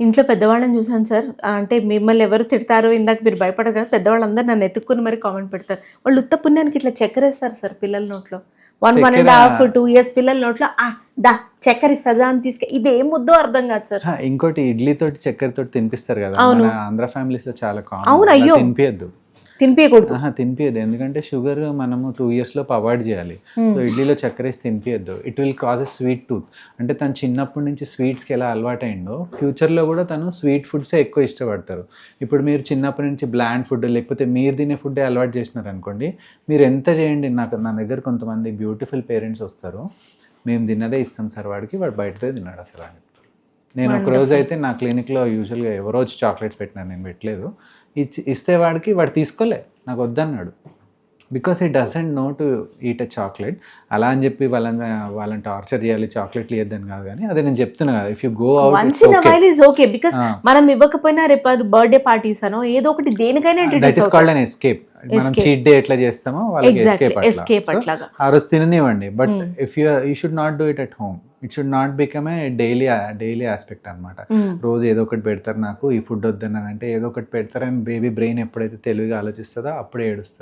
ఇంట్లో పెద్దవాళ్ళని చూసాను సార్. అంటే మిమ్మల్ని ఎవరు తిడతారో ఇందాక మీరు భయపడరు కదా పెద్దవాళ్ళందరూ నన్ను ఎత్తుక్కుని మరి కామెంట్ పెడతారు. వాళ్ళు ఉత్త పుణ్యానికి ఇట్లా చక్కెర వేస్తారు సార్ పిల్లల నోట్లో. One one and half two years పిల్లల నోట్లో ఆ దా చక్కెర ఇస్తుందా అని తీసుకు ఇది ఏం ముద్దో అర్థం కాదు సార్. ఇంకోటి ఇడ్లీ తోటి చక్కెర తోటి తినిపిస్తారు కదా మన ఆంధ్ర ఫ్యామిలీస్లో చాలా అవును, అయ్యో. తినిపియద్దు. తినిపించకూడదు తినిపియద్దు ఎందుకంటే షుగర్ మనము టూ ఇయర్స్లో అవాయిడ్ చేయాలి. సో ఇడ్లీలో చక్కెర వేసి తినిపియద్దు. It will cause a sweet tooth అంటే తను చిన్నప్పటి నుంచి స్వీట్స్కి ఎలా అలవాటైందో ఫ్యూచర్లో కూడా తను స్వీట్ ఫుడ్సే ఎక్కువ ఇష్టపడతారు. ఇప్పుడు మీరు చిన్నప్పటి నుంచి బ్లాండ్ ఫుడ్ లేకపోతే మీరు తినే ఫుడ్ అలవాటు చేసినారు అనుకోండి మీరు ఎంత చేయండి? నాకు నా దగ్గర కొంతమంది బ్యూటిఫుల్ పేరెంట్స్ వస్తారు. మేము తిన్నదే ఇస్తాం సార్ వాడికి వాడు బయటదే తిన్నాడు అసలు అని నేను ఒక రోజు అయితే నా క్లినిక్లో యూజువల్గా ఎవరో వచ్చి చాక్లెట్స్ పెట్టినాను నేను పెట్టలేదు. ఇచ్చి ఇస్తే వాడికి వాడు తీసుకోలే. నాకు వద్దన్నాడు. Because he doesn't know to eat a chocolate అలా అని చెప్పి వాళ్ళని వాళ్ళని టార్చర్ చేయాలి చాక్లెట్లు ఇవ్వద్దని కాదు కానీ అదే నేను చెప్తున్నా కదా if you go out while is okay because మనం ఇవ్వకపోయినా రేపు బర్త్డే పార్టీస్ అనో ఏదో ఒకటి దేనికైనా that is called an escape మనం చీట్ డే ఎట్లా చేస్తామో వాళ్ళకి ఎస్కేప్ అట్లాగా. So, ఆ రోజు తిననివ్వండి. But if you you should not do it at home it should not become a daily daily aspect అనమాట రోజు ఏదో ఒకటి పెడతారు నాకు ఈ ఫుడ్ వద్దన్నదంటే ఏదో ఒకటి పెడతారని బేబీ బ్రెయిన్ ఎప్పుడైతే తెలివిగా ఆలోచిస్తుందో అప్పుడే ఏడుస్తుంది